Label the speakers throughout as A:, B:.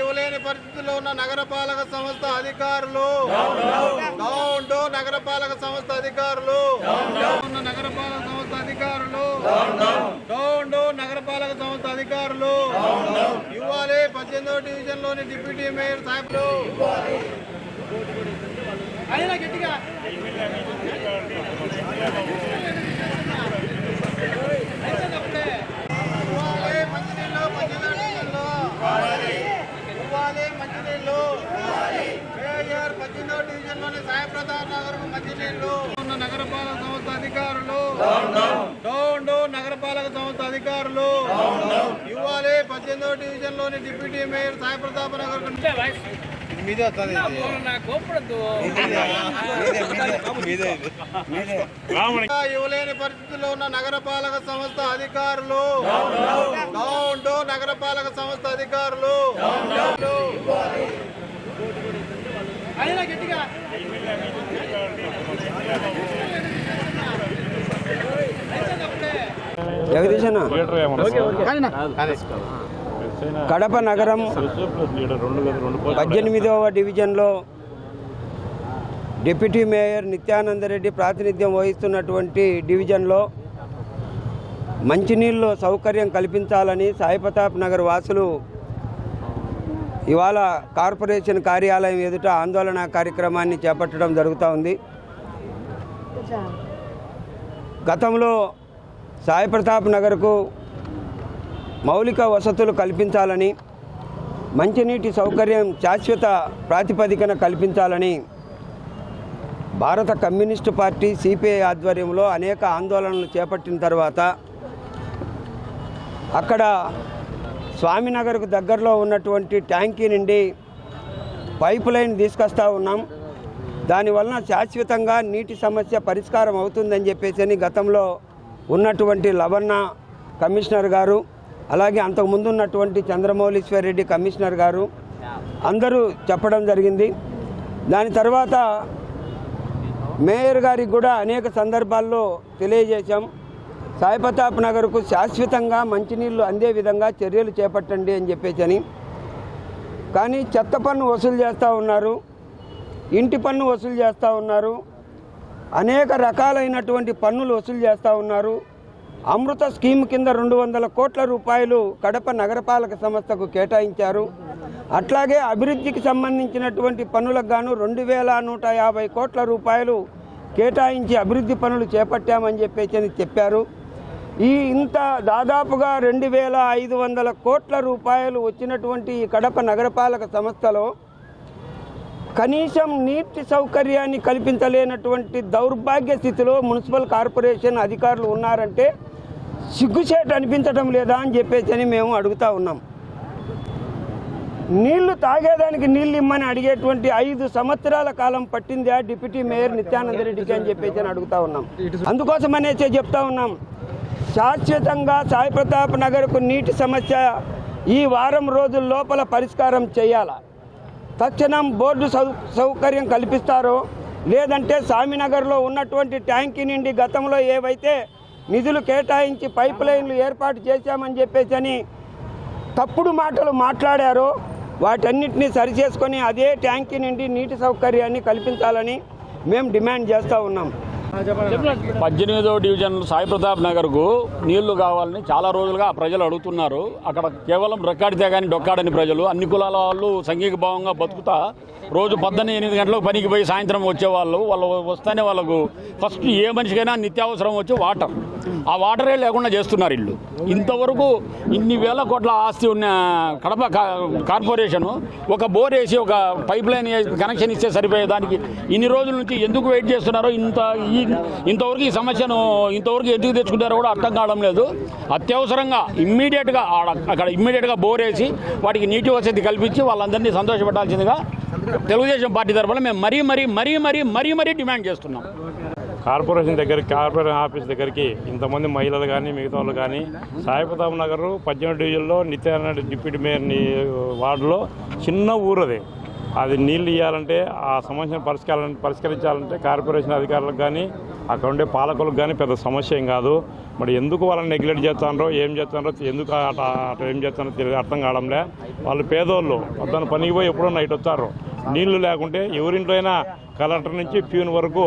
A: ఇవ్వలేని పరిస్థితుల్లో ఉన్న నగరపాలక సంస్థ అధికారులు. డౌన్ డౌన్ నగరపాలక సంస్థ అధికారులు. ఉన్న నగరపాలక సంస్థ అధికారులు. డౌన్ డౌన్ నగరపాలక సంస్థ అధికారులు. ఇవ్వాలి. పద్దెనిమిదవ డివిజన్లోని డిప్యూటీ మేయర్ సాహెబ్లు. అయినా గట్టిగా. నగరపాలక సంస్థ అధికారులు డౌన్ డౌన్ నగరపాలక సంస్థ అధికారులు ఇవ్వాలి. పద్దెనిమిదో డివిజన్లోని డిప్యూటీ మేయర్ సాయి ప్రతాప్ నగర్ మీదే వస్తుంది ఇవ్వలేని పరిస్థితిలో ఉన్న నగరపాలక సంస్థ అధికారులు. డౌన్ డౌన్ నగరపాలక సంస్థ అధికారులు. అయినా గట్టిగా.
B: జగదీశ్ అన్న. కడప నగరం పద్దెనిమిదవ డివిజన్లో డిప్యూటీ మేయర్ నిత్యానందరెడ్డి ప్రాతినిధ్యం వహిస్తున్నటువంటి డివిజన్లో మంచినీళ్ళు సౌకర్యం కల్పించాలని సాయిప్రతాప్ నగర్ వాసులు ఇవాళ కార్పొరేషన్ కార్యాలయం ఎదుట ఆందోళన కార్యక్రమాన్ని చేపట్టడం జరుగుతూ ఉంది. గతంలో సాయిప్రతాప్ నగర్కు మౌలిక వసతులు కల్పించాలని మంచినీటి సౌకర్యం శాశ్వత ప్రాతిపదికన కల్పించాలని భారత కమ్యూనిస్టు పార్టీ సిపిఐ ఆధ్వర్యంలో అనేక ఆందోళనలు చేపట్టిన తర్వాత అక్కడ స్వామినగర్కు దగ్గరలో ఉన్నటువంటి ట్యాంకీ నుండి పైప్ లైన్ తీసుకొస్తా ఉన్నాం. దానివలన శాశ్వతంగా నీటి సమస్య పరిష్కారం అవుతుందని చెప్పేసి అని గతంలో ఉన్నటువంటి లవణ కమిషనర్ గారు అలాగే అంతకుముందు ఉన్నటువంటి చంద్రమౌళీశ్వర్ రెడ్డి కమిషనర్ గారు అందరూ చెప్పడం జరిగింది. దాని తర్వాత మేయర్ గారికి కూడా అనేక సందర్భాల్లో తెలియజేశాం. సాయిప్రతాప్ నగర్కు శాశ్వతంగా మంచినీళ్ళు అందే విధంగా చర్యలు చేపట్టండి అని చెప్పేసి అని కానీ చెత్త పన్ను వసూలు చేస్తూ ఉన్నారు. ఇంటి పన్ను వసూలు చేస్తూ ఉన్నారు. అనేక రకాలైనటువంటి పన్నులు వసూలు చేస్తూ ఉన్నారు. అమృత స్కీమ్ కింద రెండు వందల కోట్ల రూపాయలు కడప నగరపాలక సంస్థకు కేటాయించారు. అట్లాగే అభివృద్ధికి సంబంధించినటువంటి పనులకు గాను రెండు వేల నూట యాభై కోట్ల రూపాయలు కేటాయించి అభివృద్ధి పనులు చేపట్టామని చెప్పేసి అని చెప్పారు. ఈ ఇంత దాదాపుగా రెండు వేల ఐదు వందల కోట్ల రూపాయలు వచ్చినటువంటి ఈ కడప నగరపాలక సంస్థలో కనీసం నీటి సౌకర్యాన్ని కల్పించలేనటువంటి దౌర్భాగ్య స్థితిలో మున్సిపల్ కార్పొరేషన్ అధికారులు ఉన్నారంటే సిగ్గుచేటు అనిపించడం లేదా అని చెప్పేసి అని మేము అడుగుతా ఉన్నాం. నీళ్ళు తాగేదానికి నీళ్ళు ఇమ్మని అడిగేటువంటి ఐదు సంవత్సరాల కాలం పట్టింది ఆ డిప్యూటీ మేయర్ నిత్యానంద రెడ్డికి అని చెప్పేసి అని అడుగుతా ఉన్నాం. అందుకోసం అనేసి చెప్తా ఉన్నాం. శాశ్వతంగా సాయి ప్రతాప్ నగర్కు నీటి సమస్య ఈ వారం రోజుల లోపల పరిష్కారం చేయాలా? తక్షణం బోర్డు సౌ సౌకర్యం కల్పిస్తారో? లేదంటే స్వామినగర్లో ఉన్నటువంటి ట్యాంకీ నుండి గతంలో ఏవైతే నిధులు కేటాయించి పైప్ లైన్లు ఏర్పాటు చేశామని చెప్పేసి అని తప్పుడు మాటలు మాట్లాడారు వాటన్నిటిని సరిచేసుకొని అదే ట్యాంకీ నుండి నీటి సౌకర్యాన్ని కల్పించాలని మేము డిమాండ్ చేస్తూ ఉన్నాం.
C: పద్దెనిమిదవ డివిజన్ సాయి ప్రతాప్ నగర్కు నీళ్ళు కావాలని చాలా రోజులుగా ప్రజలు అడుగుతున్నారు. అక్కడ కేవలం రెక్కాడితే కానీ డొక్కాడని ప్రజలు అన్ని కులాల వాళ్ళు సంఘీభావంగా బతుకుతా రోజు పొద్దున్న ఎనిమిది గంటలకు పనికి పోయి సాయంత్రం వచ్చేవాళ్ళు. వాళ్ళు వస్తేనే వాళ్ళకు ఫస్ట్ ఏ మనిషికైనా నిత్యావసరం వచ్చి వాటర్. ఆ వాటరే లేకుండా చేస్తున్నారు ఇల్లు. ఇంతవరకు ఇన్ని వేల కోట్ల ఆస్తి ఉన్న కడప కా- కార్పొరేషన్ ఒక బోర్ వేసి ఒక పైప్ లైన్ కనెక్షన్ ఇస్తే సరిపోయే దానికి ఇన్ని రోజుల నుంచి ఎందుకు వెయిట్ చేస్తున్నారో ఇంత ఈ ఇంతవరకు ఈ సమస్యను ఇంతవరకు ఎందుకు తెచ్చుకుంటారో కూడా అర్థం కావడం లేదు. అత్యవసరంగా ఇమ్మీడియట్గా ఆడ అక్కడ ఇమ్మీడియట్గా బోర్ వేసి వాటికి నీటి వసతి కల్పించి వాళ్ళందరినీ సంతోషపెట్టాల్సిందిగా తెలుగుదేశం పార్టీ తరఫున మేము మరీ మరీ మరీ మరీ మరీ మరీ డిమాండ్ చేస్తున్నాం.
D: కార్పొరేషన్ దగ్గరికి కార్పొరేషన్ ఆఫీస్ దగ్గరికి ఇంతమంది మహిళలు కానీ మిగతా వాళ్ళు కానీ సాయిప్రతాప్ నగర్ పద్దెనిమిది డివిజన్లో నిత్యానంద డిప్యూటీ మేయర్ వార్డులో చిన్న ఊరు అది అది నీళ్ళు ఇవ్వాలంటే ఆ సమస్యను పరిష్కారం పరిష్కరించాలంటే కార్పొరేషన్ అధికారులకు కానీ అక్కడ ఉండే పాలకులకు కానీ పెద్ద సమస్య ఏం కాదు. మరి ఎందుకు వాళ్ళని నెగ్లెక్ట్ చేస్తానో ఏం చేస్తానో ఎందుకు అట అటు ఏం చేస్తానో తెలియదు అర్థం కావడంలే. వాళ్ళు పేదోళ్ళు అతను పనికి పోయి ఎప్పుడో నైట్ వస్తారు. నీళ్ళు లేకుంటే ఎవరింట్లో అయినా కలెక్టర్ నుంచి ప్యూన్ వరకు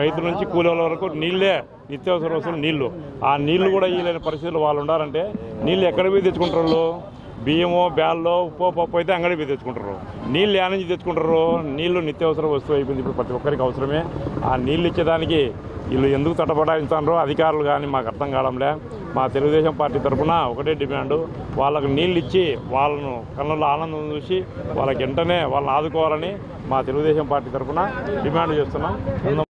D: రైతుల నుంచి కూలీల వరకు నీళ్ళే నిత్యావసర వస్తువులు నీళ్ళు ఆ నీళ్ళు కూడా ఇవ్వలేని పరిస్థితులు వాళ్ళు ఉండాలంటే నీళ్ళు ఎక్కడ పోయి తెచ్చుకుంటారు బియ్యము బ్యాల్లో ఉప్పు పప్పు అయితే అంగడి పోయి తెచ్చుకుంటారు. నీళ్ళు ఏ నుంచి తెచ్చుకుంటారు. నీళ్ళు నిత్యావసర వస్తువు అయిపోయింది ఇప్పుడు ప్రతి ఒక్కరికి అవసరమే. ఆ నీళ్ళు ఇచ్చేదానికి వీళ్ళు ఎందుకు తటపడాయిస్తారో అధికారులు కానీ మాకు అర్థం కావడంలే. మా తెలుగుదేశం పార్టీ తరఫున ఒకటే డిమాండ్. వాళ్ళకు నీళ్ళు ఇచ్చి వాళ్ళను కళ్ళల్లో ఆనందం చూసి వాళ్ళకి వెంటనే వాళ్ళని ఆదుకోవాలని మా తెలుగుదేశం పార్టీ తరఫున డిమాండ్ చేస్తున్నాం.